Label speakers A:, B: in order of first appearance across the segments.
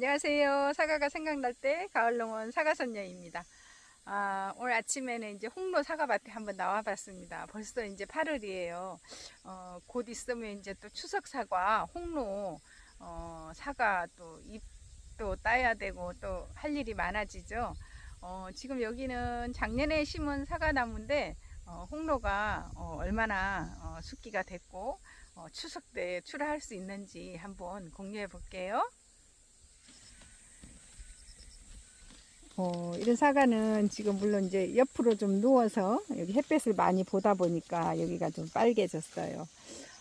A: 안녕하세요. 사과가 생각날 때 가을농원 사과선녀입니다. 아, 오늘 아침에는 이제 홍로 사과밭에 한번 나와봤습니다. 벌써 이제 8월이에요. 어, 곧 있으면 이제 또 추석 사과, 홍로, 어, 사과 또 잎도 따야 되고 또 할 일이 많아지죠. 어, 지금 여기는 작년에 심은 사과나무인데 어, 홍로가 어, 얼마나 어, 숙기가 됐고 어, 추석 때 출하할 수 있는지 한번 공유해 볼게요. 어, 이런 사과는 지금 물론 이제 옆으로 좀 누워서 여기 햇볕을 많이 보다 보니까 여기가 좀 빨개졌어요.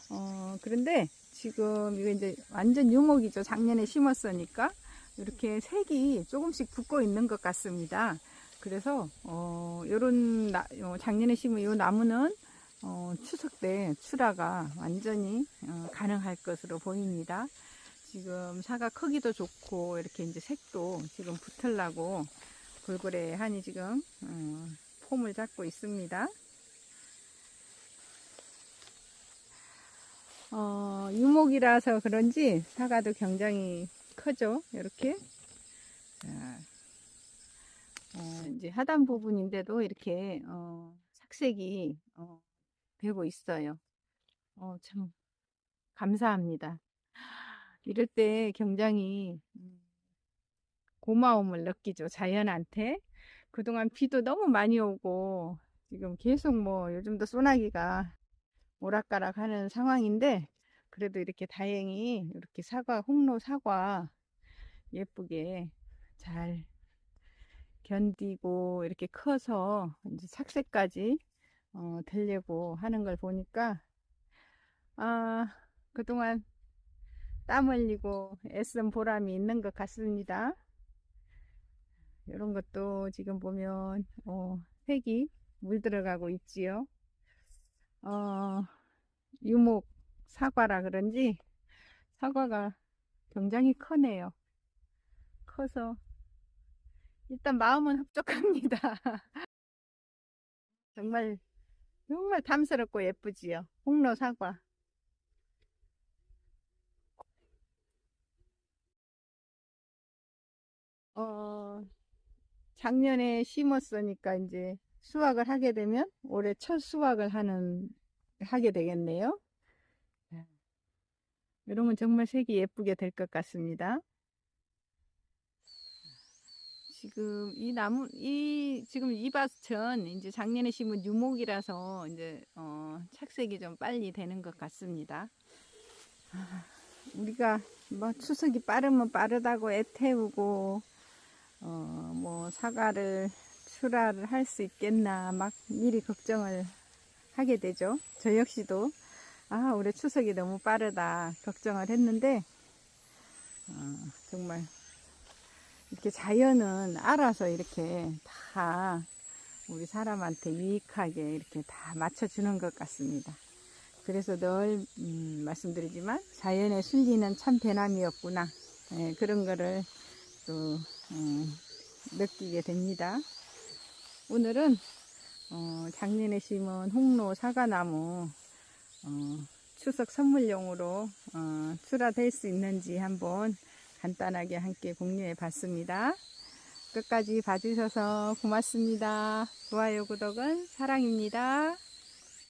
A: 어, 그런데 지금 이거 이제 완전 유목이죠. 작년에 심었으니까 이렇게 색이 조금씩 붙고 있는 것 같습니다. 그래서 어, 요런 나, 어, 작년에 심은 이 나무는 어, 추석 때 출하가 완전히 어, 가능할 것으로 보입니다. 지금 사과 크기도 좋고 이렇게 이제 색도 지금 붙으려고 골고래하니 지금 어, 폼을 잡고 있습니다. 어, 유목이라서 그런지 사과도 굉장히 크죠. 이렇게 자, 어, 이제 하단 부분인데도 이렇게 어, 색색이 어, 되고 있어요. 어, 참 감사합니다. 이럴 때 굉장히 음, 고마움을 느끼죠. 자연한테. 그동안 비도 너무 많이 오고 지금 계속 뭐 요즘도 소나기가 오락가락 하는 상황인데 그래도 이렇게 다행히 이렇게 사과, 홍로 사과 예쁘게 잘 견디고 이렇게 커서 이제 착색까지 어, 되려고 하는 걸 보니까 아 그동안 땀 흘리고 애쓴 보람이 있는 것 같습니다. 이런 것도 지금 보면 어, 색이 물들어가고 있지요. 어, 유목 사과라 그런지 사과가 굉장히 크네요. 커서 일단 마음은 흡족합니다. 정말 정말 탐스럽고 예쁘지요. 홍로 사과. 어, 작년에 심었으니까 이제 수확을 하게 되면 올해 첫 수확을 하는 하게 되겠네요. 네. 이러면 정말 색이 예쁘게 될 것 같습니다. 지금 이 나무 이 지금 이 밭은 이제 작년에 심은 유목이라서 이제 어, 착색이 좀 빨리 되는 것 같습니다. 아, 우리가 뭐 추석이 빠르면 빠르다고 애태우고 사과를 출하를 할 수 있겠나 막 미리 걱정을 하게 되죠. 저 역시도 아 올해 추석이 너무 빠르다 걱정을 했는데 어, 정말 이렇게 자연은 알아서 이렇게 다 우리 사람한테 유익하게 이렇게 다 맞춰주는 것 같습니다. 그래서 늘 음, 말씀드리지만 자연의 순리는 참 배남이었구나 예, 그런 거를 또 음, 느끼게 됩니다. 오늘은 어, 작년에 심은 홍로 사과나무 어, 추석 선물용으로 어, 출하될 수 있는지 한번 간단하게 함께 공유해 봤습니다. 끝까지 봐주셔서 고맙습니다. 좋아요, 구독은 사랑입니다.